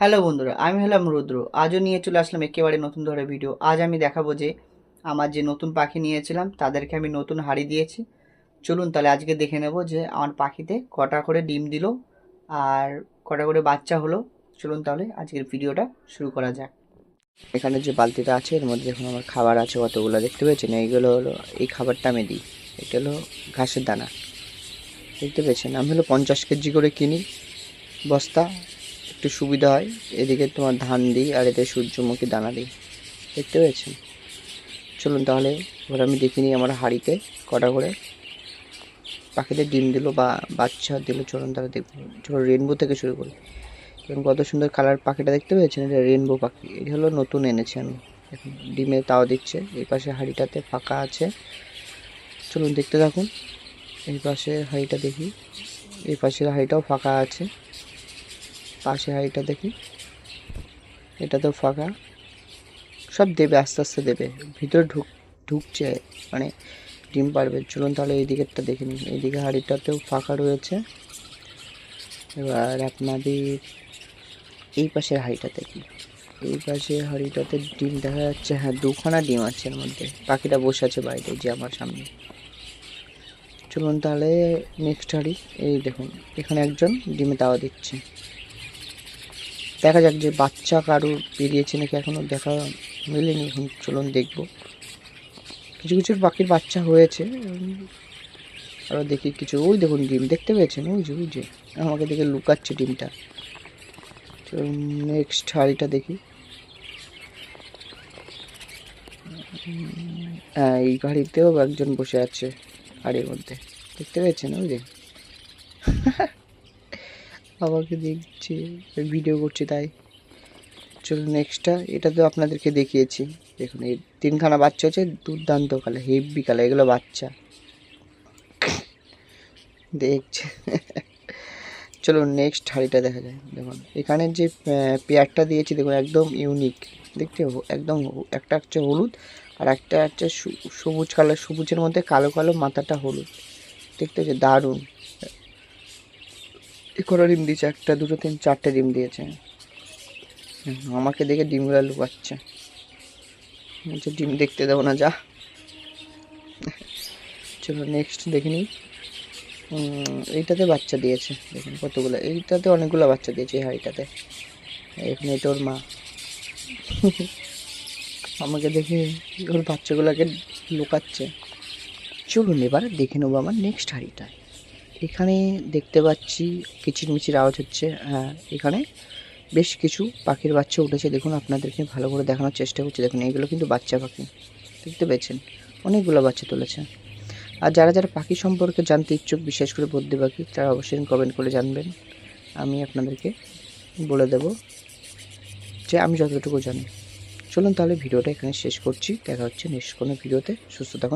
Hello বন্ধুরা, আমি হলাম রুদ্র। আজও নিয়ে চলে আসলাম একেবারে নতুন ধরে ভিডিও আজ আমি দেখাবো যে আমার যে নতুন পাখি নিয়েছিলাম, তাদেরকে আমি নতুন হাড়ি দিয়েছি। চলুন তাহলে আজকে দেখে নেব যে আমার পাখিতে কটা করে ডিম দিল আর কটা করে বাচ্চা হলো। চলুন তাহলে আজকের ভিডিওটা শুরু করা যাক। এখানে যে বালতিটা আছে, এর মধ্যে এখন আমার খাবার আছে কতগুলো দেখতে পেয়েছেন? এইগুলো হলো, এই খাবারটা আমি দিই। এটা হলো ঘাসের দানা। দেখতে পেয়েছেন? আমি হলো পঞ্চাশ কেজি করে কিনি বস্তা। একটু সুবিধা হয়। এদিকে তোমার ধান দিই আর এতে সূর্যমুখী দানা দিই। দেখতে পেয়েছেন? চলুন তাহলে এবার আমি দেখিনি আমার হাঁড়িতে কটা করে। পাখিদের ডিম দিল বা বাচ্চা দিল, চলুন তাহলে দেখব। চলুন রেনবো থেকে শুরু করি। এবং কত সুন্দর কালার পাখিটা দেখতে পেয়েছেন? এটা রেনবো পাখি। এটা হলো নতুন এনেছি আমি। এখন ডিমে তাও দিচ্ছে। এই পাশে হাঁড়িটাতে ফাঁকা আছে। চলুন দেখতে থাকুন। এই পাশে হাঁড়িটা দেখি। এই পাশের হাঁড়িটাও ফাঁকা আছে। পাশে হাঁড়িটা দেখি। এটা তো ফাঁকা। সব দেবে, আস্তে আস্তে দেবে। ভিতরে ঢুক, ঢুকছে মানে ডিম পারবে। চলুন তাহলে এই দিকেরটা দেখে নিন এইদিকে হাঁড়িটাতেও ফাঁকা রয়েছে। এবার আপনাদের এই পাশের হাঁড়িটা দেখি। এই পাশে হাঁড়িটাতে ডিম দেখা যাচ্ছে। হ্যাঁ দুখানা ডিম আছে এর মধ্যে। পাখিটা বসে আছে বাইরে, যে আমার সামনে। চলুন তাহলে নেক্সট হাঁড়ি। এই দেখুন, এখানে একজন ডিমে তাওয়া দিচ্ছে। দেখা যাক যে বাচ্চা কারোর বেরিয়েছে নাকি এখনও দেখা মেলেনি, এখন চলুন দেখব। কিছু কিছু পাখির বাচ্চা হয়েছে আরও দেখি কিছু। ওই দেখুন ডিম, দেখতে পেয়েছেন? ওই যে ওই যে। আমাকে দেখে লুকাচ্ছে ডিমটা। নেক্সট হাঁড়িটা দেখি। হ্যাঁ এই গাড়িতেও একজন বসে আছে হাড়ির মধ্যে। দেখতে পেয়েছেন? ওই যে। আমাকে দেখছি ভিডিও করছি, তাই। চলো নেক্সটটা এটা তো আপনাদেরকে দেখিয়েছি। দেখুন, এই তিনখানা বাচ্চা হচ্ছে দুর্দান্ত কালে হেভি কালে, এগুলো বাচ্চা। দেখছে। চলো নেক্সট হাঁড়িটা দেখা যায়। দেখুন, এখানে যে পেয়ারটা দিয়েছি, দেখুন, একদম ইউনিক দেখতে একদম একটা হচ্ছে হলুদ, আর একটা হচ্ছে সবুজ কালার, সবুজের মধ্যে কালো কালো মাথাটা হলুদ। দেখতে হচ্ছে দারুণ। এ কটা ডিম দিয়েছে? একটা, দুটো, তিন, চারটে ডিম দিয়েছে। আমাকে দেখে ডিমগুলো লুকাচ্ছে। বলছে, ডিম দেখতে দেবো না, যা। চলো নেক্সট দেখে নিই। এইটাতে বাচ্চা দিয়েছে। দেখুন, কতগুলো। এইটাতে অনেকগুলো বাচ্চা দিয়েছে, এই হাঁড়িটাতে। এখানে এটা ওর মা। আমাকে দেখে ওর বাচ্চাগুলোকে লুকাচ্ছে। চলুন এবার দেখে নেব আমার নেক্সট হাঁড়িটা এখানে দেখতে পাচ্ছি কিচিরমিচির আওয়াজ হচ্ছে হ্যাঁ এখানে বেশ কিছু পাখির বাচ্চা উঠেছে। দেখুন, আপনাদেরকে ভালো করে দেখানোর চেষ্টা করছি। দেখুন এগুলো কিন্তু বাচ্চা পাখি, দেখতে পেয়েছেন? অনেকগুলো বাচ্চা তুলেছে। আর যারা যারা পাখি সম্পর্কে জানতে ইচ্ছুক, বিশেষ করে বদ্যি পাখি, তারা অবশ্যই কমেন্ট করে জানবেন। আমি আপনাদেরকে বলে দেব যে আমি যতটুকু জানি। চলুন তাহলে ভিডিওটা এখানে শেষ করছি। দেখা হচ্ছে নেক্সট কোনো ভিডিওতে। সুস্থ থাকুন।